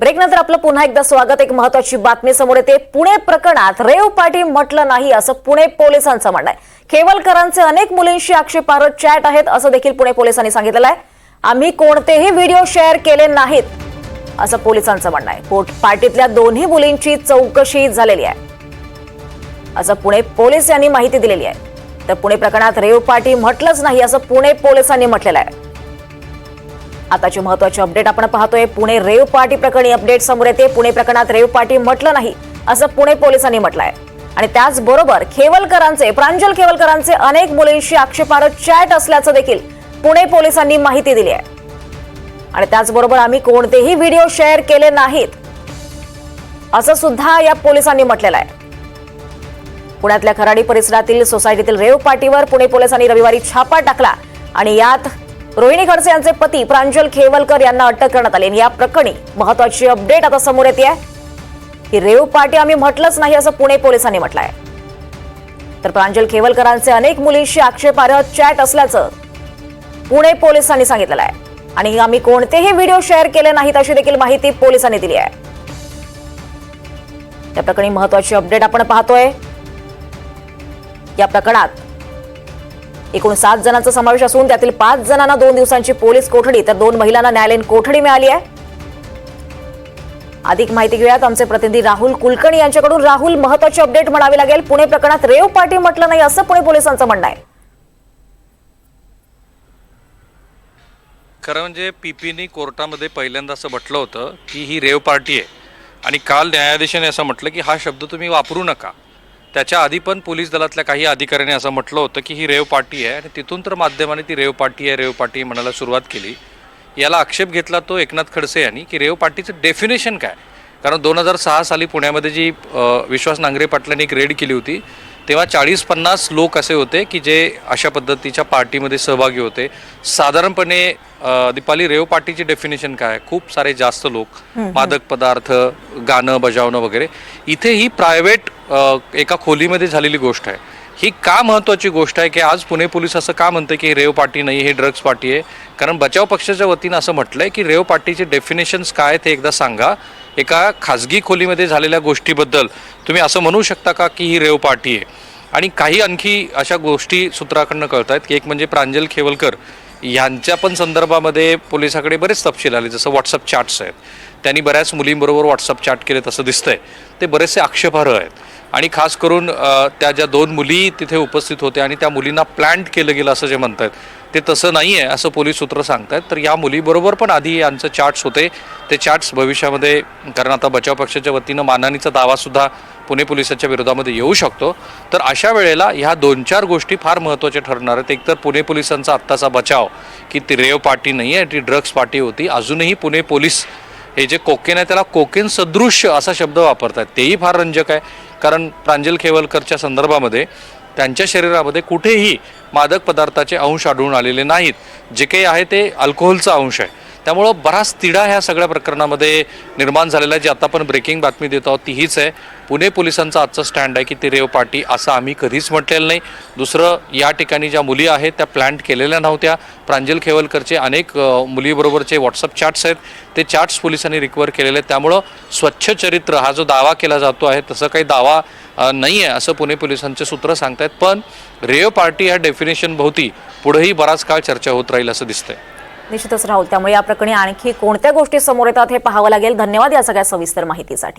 ब्रेकनंतर आपलं पुन्हा एकदा स्वागत. एक महत्वाची बातमी समोर येते. पुणे प्रकरणात रेव पाटील म्हटलं नाही असं पुणे पोलिसांचं म्हणणं आहे. खेवलकरांचे अनेक मुलींशी आक्षेपार्ह चॅट आहेत असं देखील पुणे पोलिसांनी सांगितलेलं आहे. आम्ही कोणतेही व्हिडिओ शेअर केले नाहीत असं पोलिसांचं म्हणणं आहे. पोट पार्टीतल्या दोन्ही मुलींची चौकशी झालेली आहे. असं पुणे पोलीस यांनी माहिती दिलेली आहे. तर पुणे प्रकरणात रेव पाटी म्हटलंच नाही असं पुणे पोलिसांनी म्हटलेलं आहे. आताची महत्वाची अपडेट आपण पाहतोय. पुणे रेव पार्टी प्रकरणी अपडेट समोर येते. पुणे प्रकरणात रेव पार्टी म्हटलं नाही असं पुणे पोलिसांनी म्हटलंय. आणि त्याचबरोबर खेवलकरांचे प्रांजल खेवलकरांचे अनेक मुलींशी आक्षेपार्ह चॅट असल्याचं देखील पुणे पोलिसांनी माहिती दिली आहे. आणि त्याचबरोबर आम्ही कोणतेही व्हिडिओ शेअर केले नाहीत असं सुद्धा या पोलिसांनी म्हटलेलं आहे. पुण्यातल्या खराडी परिसरातील सोसायटीतील रेव पार्टीवर पुणे पोलिसांनी रविवारी छापा टाकला आणि यात रोहिणी खडसे यांचे पती प्रांजल खेवलकर यांना अटक करण्यात आली आणि या प्रकरणी महत्वाची अपडेट आता समोर येते ही रेव पार्टी आम्ही म्हटलंच नाही असं पुणे पोलिसांनी म्हटलंय. तर प्रांजल खेवलकरांचे अनेक मुलींशी आक्षेपार्ह चॅट असल्याचं पुणे पोलिसांनी सांगितलेलं आहे. आणि आम्ही कोणतेही व्हिडिओ शेअर केले नाहीत अशी देखील माहिती पोलिसांनी दिली आहे. या प्रकरणी महत्वाची अपडेट आपण पाहतोय. या प्रकरणात एकूण सात जणांचा समावेश असून त्यातील पाच जणांना दोन दिवसांची पोलीस कोठडी तर दोन महिलांना न्यायालयीन कोठडी मिळाली आहे. अधिक माहिती घेऊयात. आमचे प्रतिनिधी राहुल कुलकर्णी यांच्याकडून राहुल महत्वाची अपडेट म्हणावी लागेल. पुणे प्रकरणात रेव पार्टी म्हटलं नाही असं पुणे पोलिसांचं म्हणणं आहे. खरं म्हणजे पीपीनी कोर्टामध्ये पहिल्यांदा असं म्हटलं होतं की ही रेव पार्टी आहे. आणि काल न्यायाधीशाने असं म्हटलं की हा शब्द तुम्ही वापरू नका. त्याच्या आधी पण पोलीस दलातल्या काही अधिकाऱ्यांनी असं म्हटलं होतं की ही रेव पार्टी आहे आणि तिथून तर माध्यमाने ती रेव पार्टी आहे रेव पार्टी म्हणायला सुरुवात केली. याला आक्षेप घेतला तो एकनाथ खडसे यांनी की रेव पार्टीचं डेफिनेशन काय? कारण दोन हजार सहा साली पुण्यामध्ये जी विश्वास नांगरे पाटलांनी एक रेड केली होती तेव्हा चाळीस पन्नास लोक असे होते की जे अशा पद्धतीच्या पार्टीमध्ये सहभागी होते. साधारणपणे अ, दीपाली रेव पार्टीची डेफिनेशन काय खूप सारे जास्त लोक मादक पदार्थ गाणं बजावणं वगैरे. इथे ही प्रायव्हेट एका खोलीमध्ये झालेली गोष्ट आहे. ही का महत्त्वाची गोष्ट आहे की आज पुणे पोलीस असं का म्हणतं की रेव पार्टी नाही हे ड्रग्ज पार्टी आहे? कारण बचाव पक्षाच्या वतीनं असं म्हटलंय की रेव पार्टीचे डेफिनेशन्स काय ते एकदा सांगा. एका खाजगी खोलीमध्ये झालेल्या गोष्टीबद्दल तुम्ही असं म्हणू शकता का की ही रेव पार्टी आहे? आणि काही आणखी अशा गोष्टी सूत्राकडनं कळत आहेत की एक म्हणजे प्रांजल खेवलकर यांच्या पण संदर्भामध्ये पोलिसाकडे बरेच तपशील आले जसं व्हॉट्सअप चॅट्स आहेत. त्यांनी बऱ्याच मुलींबरोबर व्हॉट्सअप चॅट केलेत तसं दिसतंय. ते बरेचसे आक्षेपार्ह आहेत. आणि खास करून त्या ज्या दोन मुली तिथे उपस्थित होत्या आणि त्या मुलींना प्लॅन्ट केलं गेलं असं जे म्हणतात ते तसं नाही आहे असं पोलीस सूत्र सांगतात तर या मुलीबरोबर पण आधी यांचं चार्ट्स होते. ते चार्ट्स भविष्यामध्ये कारण आता बचाव पक्षाच्या वतीनं मानहानीचा दावासुद्धा पुणे पोलिसाच्या विरोधामध्ये येऊ शकतो. तर अशा वेळेला ह्या दोन चार गोष्टी फार महत्त्वाच्या ठरणार आहेत. एकतर पुणे पोलिसांचा आत्ताचा बचाव की ती रेव पार्टी नाही आहे ती ड्रग्ज पार्टी होती. अजूनही पुणे पोलीस हे जे कोकेन आहे त्याला कोकेन सदृश्य असा शब्द वापरतात. तेही फार रंजक आहे. कारण प्रांजल खेवलकरच्या संदर्भामध्ये त्यांच्या शरीरामध्ये कुठेही मादक पदार्थाचे अंश आढळून आलेले नाहीत. जे काही आहे ते अल्कोहोलचा अंश आहे. त्यामुळं बराच तिढा ह्या सगळ्या प्रकरणामध्ये निर्माण झालेला आहे. जी आता आपण ब्रेकिंग बातमी देत आहोत ती हीच आहे. पुणे पोलिसांचा आजचं स्टँड आहे की ती रेव पार्टी असं आम्ही कधीच म्हटलेलं नाही. दुसरं या ठिकाणी ज्या मुली आहेत त्या प्लॅन्ट केलेल्या नव्हत्या. प्रांजल खेवलकरचे अनेक मुलीबरोबरचे व्हॉट्सअप चॅट्स आहेत. ते चॅट्स पोलिसांनी रिकवर केलेले आहेत. त्यामुळं स्वच्छ चरित्र हा जो दावा केला जातो आहे तसं काही दावा नाही आहे असं पुणे पोलिसांचे सूत्र सांगतायत. पण रेव पार्टी ह्या डेफिनेशन भोवती पुढेही बराच काळ चर्चा होत राहील असं दिसतंय. निश्चितच राहुल. त्यामुळे या प्रकरणी आणखी कोणत्या गोष्टी समोर येतात हे पाहावं लागेल. धन्यवाद या सगळ्या सविस्तर माहितीसाठी.